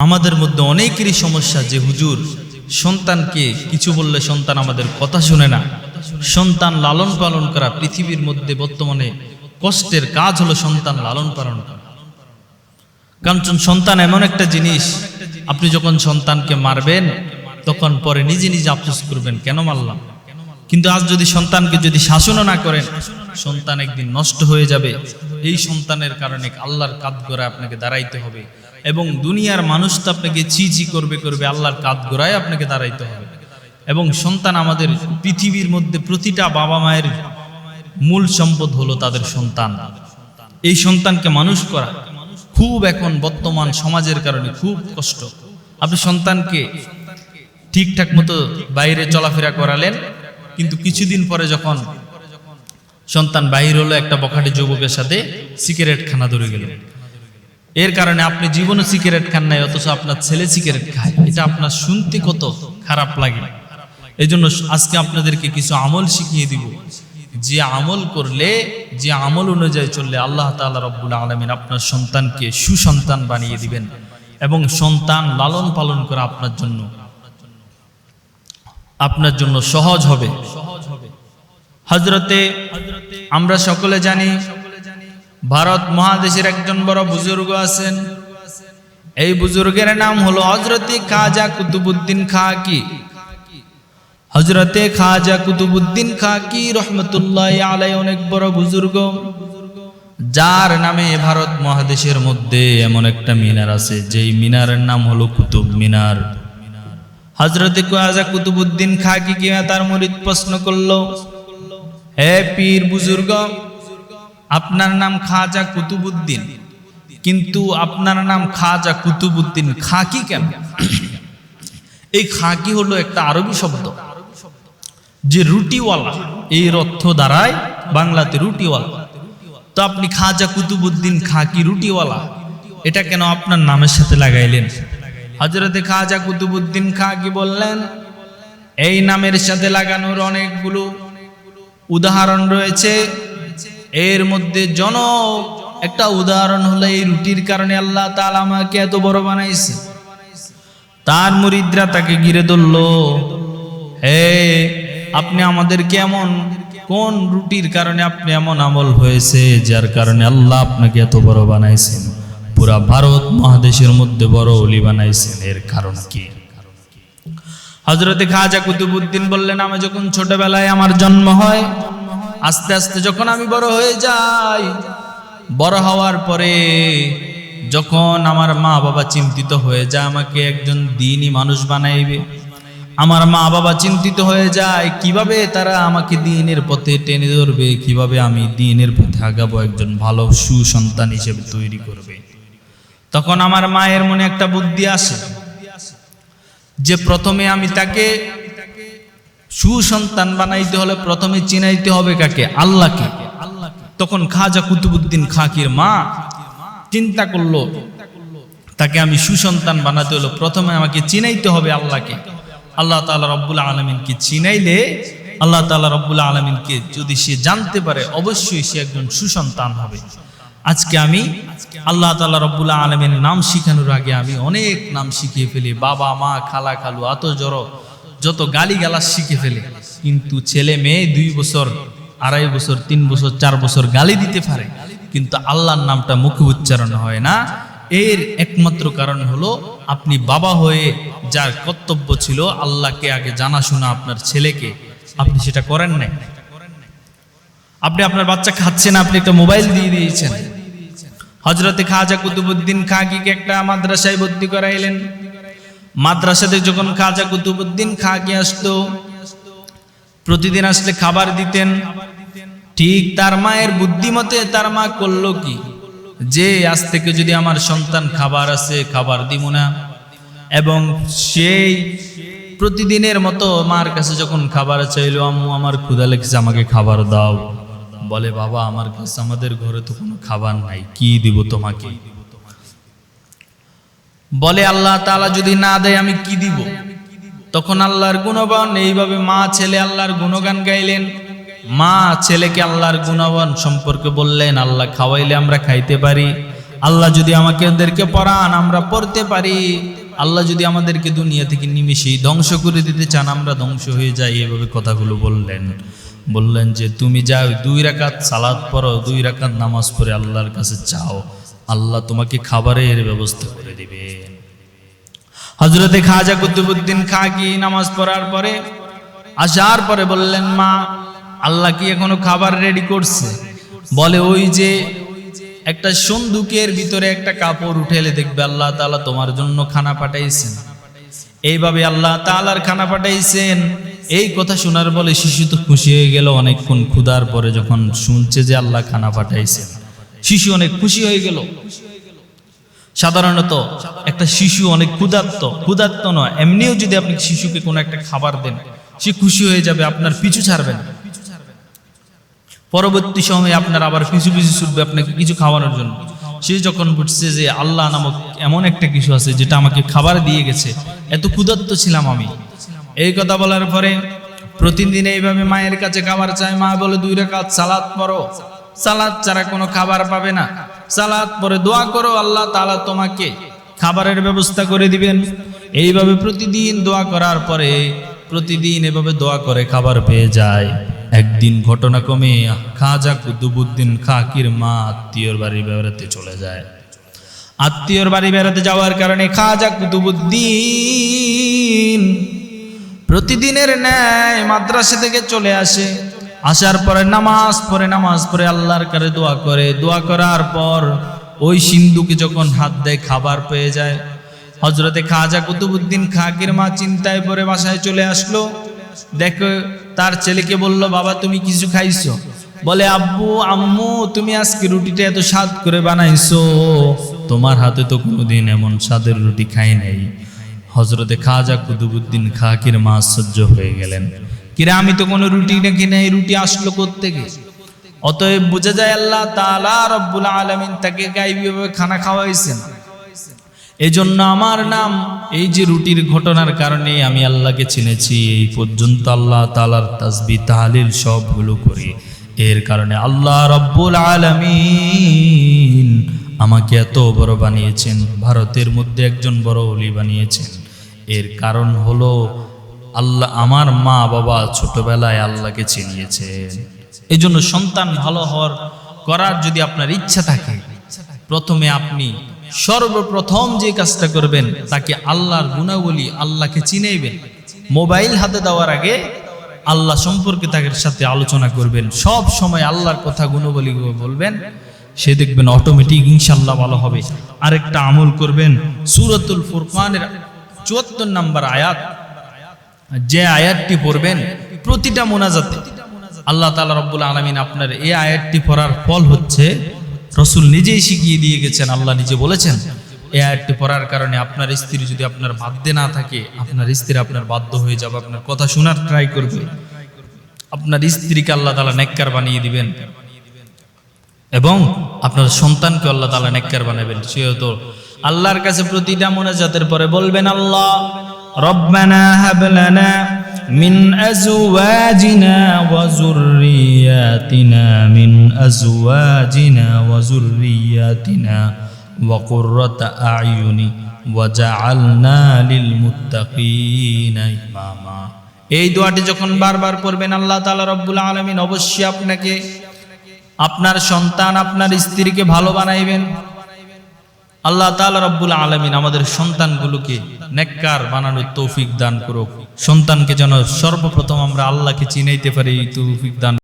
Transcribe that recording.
আমাদের মধ্যে অনেকেরই সমস্যা যে হুজুর, সন্তানকে কিছু বললে সন্তান আমাদের কথা শুনে না। সন্তান লালন পালন করা পৃথিবীর মধ্যে বর্তমানে কষ্টের কাজ হলো সন্তান লালন পালন করা। কারণ সন্তান এমন একটা জিনিস, আপনি যখন সন্তানকে মারবেন, তখন পরে নিজে নিজে আফসোস করবেন, কেন মারলাম? কিন্তু আজ যদি সন্তানকে যদি শাসনও না করেন, সন্তান একদিন নষ্ট হয়ে যাবে। এই সন্তানের কারণে আল্লাহর কাজ করে আপনাকে দাঁড়াইতে হবে। এবং দুনিয়ার মানুষ তো আপনাকে চি চি করবে করবে আল্লাহর কাজ গোড়ায় আপনাকে দাঁড়াইতে হবে। এবং সন্তান আমাদের পৃথিবীর মধ্যে প্রতিটা বাবা মায়ের মূল সম্পদ হলো তাদের সন্তান। এই সন্তানকে মানুষ করা খুব এখন বর্তমান সমাজের কারণে খুব কষ্ট। আপনি সন্তানকে ঠিকঠাক মতো বাইরে চলাফেরা করালেন, কিন্তু কিছুদিন পরে যখন সন্তান বাহির হলো একটা বখাটে যুবকের সাথে সিগারেট খানা ধরে গেল। এর কারণে আপনি জীবনে সিগারেট খান নাই, অথচ আপনার ছেলে সিগারেট খায়। এটা আপনার শুনতে কত খারাপ লাগে। এই জন্য আজকে আপনাদেরকে কিছু আমল শিখিয়ে দিব। যে আমল করলে, যে আমল অনুযায়ী চললে আল্লাহ তাআলা রব্বুল আলমিন আপনার সন্তানকে সুসন্তান বানিয়ে দিবেন এবং সন্তান লালন পালন করা আপনার জন্য আপনার জন্য সহজ হবে। হজরতে আমরা সকলে জানি ভারত মহাদেশের একজন বড় বুজুর্গ আছেন। এই বুজুর্গের নাম হলো হজরতে খাজা কুতুবুদ্দিন খাকি। হজরতে খাজা কুতুবুদ্দিন খাকি রহমতুল্লাহ আলাই অনেক বড় বুজুর্গ। যার নামে ভারত মহাদেশের মধ্যে এমন একটা মিনার আছে, যেই মিনারের নাম হলো কুতুব মিনার। হজরতে খাজা কুতুবুদ্দিন খাকি কে তার মরিদ প্রশ্ন করল, হে পীর বুজুর্গ আপনার নাম খাজা কুতুবুদ্দিন। কিন্তু আপনার নাম খাজা কুতুবুদ্দিন খাকি কেন? এই খাকি হলো একটা আরবি শব্দ, যে রুটিওয়ালা, এই অর্থ দ্বারায় বাংলাতে রুটিওয়ালা। তো আপনি খাজা কুতুবুদ্দিন খাকি রুটিওয়ালা, এটা কেন আপনার নামের সাথে লাগাইলেন? হজরতে খাজা কুতুবুদ্দিন খাকি বললেন, এই নামের সাথে লাগানোর অনেকগুলো উদাহরণ রয়েছে। এর মধ্যে জন একটা উদাহরণ হলো এই রুটির কারণে আল্লাহ তাআলা আমাকে এত বড় বানাইছে। তার মুরিদরা তাকে ঘিরে ধরল, হে, আপনি আমাদের কেমন কোন রুটির কারণে আপনি এমন আমল হয়েছে যার কারণে আল্লাহ আপনাকে এত বড় বানাইছেন? পুরা ভারত মহাদেশের মধ্যে বড় অলি বানাইছেন, এর কারণ কি? হজরতে খাজা কুতুবুদ্দিন বললেন, আমি যখন ছোটবেলায় আমার জন্ম হয় আস্তে আস্তে যখন আমি বড় হয়ে যাই, বড় হওয়ার পরে যখন আমার মা বাবা চিন্তিত হয়ে যায়, আমাকে একজন দিনই মানুষ বানাইবে। আমার মা বাবা চিন্তিত হয়ে যায়, কীভাবে তারা আমাকে দিনের পথে টেনে ধরবে, কীভাবে আমি দিনের পথে আগাবো, একজন ভালো সুসন্তান হিসেবে তৈরি করবে। তখন আমার মায়ের মনে একটা বুদ্ধি আসে, যে প্রথমে আমি তাকে সুসন্তান বানাইতে হলে প্রথমে চিনাইতে হবে কাকে? আল্লাহকে। তখন খাজা কুতুবুদ্দিন খাকির মা চিন্তা করল, তাকে আমি সুসন্তান বানাতে হলো প্রথমে আমাকে চিনাইতে হবে আল্লাহকে। আল্লাহ তাআলা রব্বুল আলমিনকে চিনাইলে, আল্লাহ তালা রব্বুল আলমিনকে যদি সে জানতে পারে, অবশ্যই সে একজন সুসন্তান হবে। আজকে আমি আল্লাহ তালা রব্বুল আলমের নাম শিখানোর আগে আমি অনেক নাম শিখিয়ে ফেলি। বাবা, মা, খালা, খালু এত জড়ো। যত গালি গালাস শিখে ফেলে, কিন্তু ছেলে মেয়ে দুই বছর, আড়াই বছর, তিন বছর, চার বছর গালি দিতে পারে, কিন্তু আল্লাহর নামটা মুখে উচ্চারণ হয় না। এর একমাত্র কারণ হলো, আপনি বাবা হয়ে যার কর্তব্য ছিল আল্লাহকে আগে জানাশোনা আপনার ছেলেকে। আপনি সেটা করেন নাই। আপনি আপনার বাচ্চা খাচ্ছে না আপনি একটা মোবাইল দিয়ে দিয়েছেন। হজরতে খাজা কুতুবুদ্দিন খাকিকে একটা মাদ্রাসায় ভর্তি করাইলেন? মাদ্রাসাতে যখন খাজা কুতুবুদ্দিন খাকি আসতো, প্রতিদিন আসলে খাবার দিতেন। ঠিক তার মায়ের বুদ্ধিমতে তার মা করল কি? যে, আজ থেকে যদি আমার সন্তান খাবার আছে, খাবার দিব না। এবং সেই প্রতিদিনের মতো মার কাছে যখন খাবার চাইলো, আম্মু, আমার ক্ষুধা লেগেছে, আমাকে খাবার দাও। বলে, বাবা, আমার কাছে আমাদের ঘরে তো কোনো খাবার নাই, কি দিব তোমাকে? বলে, আল্লাহ তাআলা যদি না দেয়, আমি কি দিব? তখন আল্লাহর গুণবান, এইভাবে মা ছেলে আল্লাহর গুণগান গাইলেন। মা ছেলেকে আল্লাহর গুণবান সম্পর্কে বললেন, আল্লাহ খাওয়াইলে আমরা খাইতে পারি, আল্লাহ যদি আমাকে ওদেরকে পড়ান আমরা পড়তে পারি। আল্লাহ যদি আমাদেরকে দুনিয়া থেকে নিমিশেই ধ্বংস করে দিতে চান, আমরা ধ্বংস হয়ে যাই। এভাবে কথাগুলো বললেন। বললেন যে, তুমি যাও, দুই রাকাত সালাদ পড়ো, দুই রাকাত নামাজ পড়ে আল্লাহর কাছে চাও। আল্লাহ তোমাকে খাবারের ব্যবস্থা করে দিবেন হজরতে খাজা কুতুবুদ্দিন খা কি নামাজ পড়ার পরে আসার পরে বললেন, মা, আল্লাহ কি এখনও খাবার রেডি করছে? বলে, ওই যে একটা সন্দুকের ভিতরে একটা কাপড় উঠেলে দেখবে আল্লাহ তাআলা তোমার জন্য খানা পাঠাইছেন। এইভাবে আল্লাহ তাআলার খানা পাঠাইছেন। এই কথা শোনার বলে শিশু তো খুশি হয়ে গেল, অনেকক্ষণ ক্ষুধার পরে যখন শুনছে যে আল্লাহ খানা পাঠাইছেন। শিশু অনেক খুশি হয়ে গেল। সাধারণত একটা শিশু অনেক ক্ষুধার্ত ক্ষুধার্ত নয়, এমনিও যদি আপনি শিশুকে কোনো একটা খাবার দেন, সে খুশি হয়ে যাবে, আপনার পিছু ছাড়বেন। পরবর্তী সময়ে আপনার আবার পিছু পিছু ছুটবে আপনাকে কিছু খাওয়ানোর জন্য। সে যখন বুঝছে যে আল্লাহ নামক এমন একটা কিছু আছে যেটা আমাকে খাবার দিয়ে গেছে, এত ক্ষুধার্ত ছিলাম আমি। এই কথা বলার পরে প্রতিদিন এইভাবে মায়ের কাছে খাবার চায়, মা বলে, দুই রেখা সালাদ পড়ো। সালাদ ছাড়া কোনো খাবার পাবে না। সালাদ পরে দোয়া করো, আল্লাহ তাআলা তোমাকে খাবারের ব্যবস্থা করে দিবেন। এইভাবে প্রতিদিন দোয়া করার পরে প্রতিদিন এভাবে দোয়া করে খাবার পেয়ে যায়। একদিন ঘটনা কমে খাজা কুতুবুদ্দিন খাকির মা আত্মীয়র বাড়ি বেড়াতে চলে যায়। আত্মীয়র বাড়ি বেড়াতে যাওয়ার কারণে খাজা কুতুবুদ্দিন প্রতিদিনের ন্যায় মাদ্রাসা থেকে চলে আসে। আসার পরে নামাজ পড়ে নামাজ পড়ে আল্লাহর কাছে দোয়া করে। দোয়া করার পর ওই সিন্ধুকে যখন হাত দেয়, খাবার পেয়ে যায়। হজরতে খাজা কুতুবুদ্দিন খাকির মা চিন্তায় পরে বাসায় চলে আসলো। দেখো তার ছেলেকে বলল, বাবা, তুমি কিছু খাইছো? বলে, আব্বু, আম্মু, তুমি আজকে রুটিটা এত স্বাদ করে বানাইছো। তোমার হাতে তো কোনোদিন এমন স্বাদের রুটি খাই নাই। হজরতে খাজা কুতুবুদ্দিন খাকির মা আশ্চর্য হয়ে গেলেন। কিরা আমি তো কোনো রুটি নাকি নাই, রুটি আসলো কোত্থেকে? অতএব বোঝা যায় আল্লাহ তাআলা রব্বুল আলামিন তাকে গাইবীভাবে খানা খাওয়াইছেন। এই জন্য আমার নাম, এই যে রুটির ঘটনার কারণে আমি আল্লাহকে চিনেছি, এই পর্যন্ত আল্লাহ তালার তাসবি, তাহলিল সবগুলো করি। এর কারণে আল্লাহ রব্বুল আলামিন আমাকে এত বড় বানিয়েছেন, ভারতের মধ্যে একজন বড় অলি বানিয়েছেন। এর কারণ হলো আল্লাহ আমার মা বাবা ছোটবেলায় আল্লাহকে চিনিয়েছেন। এই জন্য সন্তান ভালো হওয়ার করার যদি আপনার ইচ্ছা থাকে, প্রথমে আপনি সর্বপ্রথম যে কাজটা করবেন তাকে আল্লাহর গুণাবলী আল্লাহকে চিনেইবেন। মোবাইল হাতে দেওয়ার আগে আল্লাহ সম্পর্কে তাদের সাথে আলোচনা করবেন। সব সময় আল্লাহর কথা গুণবলী বলবেন, সে দেখবেন অটোমেটিক ইনশাল্লাহ ভালো হবে। আরেকটা আমল করবেন, সুরতুল ফুরকানের চুয়াত্তর নাম্বার আয়াত যে আয়াতটি পড়বেন, প্রতিটা মোনাজাতে আল্লাহ তাআলা রব্বুল আলামিন আপনার এই আয়াতটি পড়ার ফল হচ্ছে, রসুল নিজেই শিখিয়ে দিয়ে গেছেন, আল্লাহ নিজে বলেছেন, এই আয়াতটি পড়ার কারণে আপনার স্ত্রী যদি আপনার বাধ্যে না থাকে, আপনার স্ত্রী আপনার বাধ্য হয়ে যাবে, আপনার কথা শোনার ট্রাই করবে। আপনার স্ত্রীকে আল্লাহ তাআলা নেককার বানিয়ে দিবেন। এবং আপনার সন্তানকে আল্লাহ তাআলা নেককার বানাবেন। সেহেতু আল্লাহর কাছে প্রতিটা মোনাজাতের পরে বলবেন, আল্লাহ মিন আজওয়াজিনা ওয়া যুররিয়াতিনা মিন আজওয়াজিনা ওয়া যুররিয়াতিনা ওয়া কুররাতা আয়ুনি ওয়াজআলনা লিল মুত্তাকিনা এই দোয়াটি যখন বারবার পড়বেন, আল্লাহ তাআলা রব্বুল আলামিন অবশ্যই আপনাকে, আপনার সন্তান, আপনার স্ত্রীকে ভালো বানাইবেন। আল্লাহ তালা রব্বুল আলমিন আমাদের সন্তানগুলোকে নেককার বানানোর তৌফিক দান করুক। সন্তানকে যেন সর্বপ্রথম আমরা আল্লাহকে চিনাইতে পারি তৌফিক দান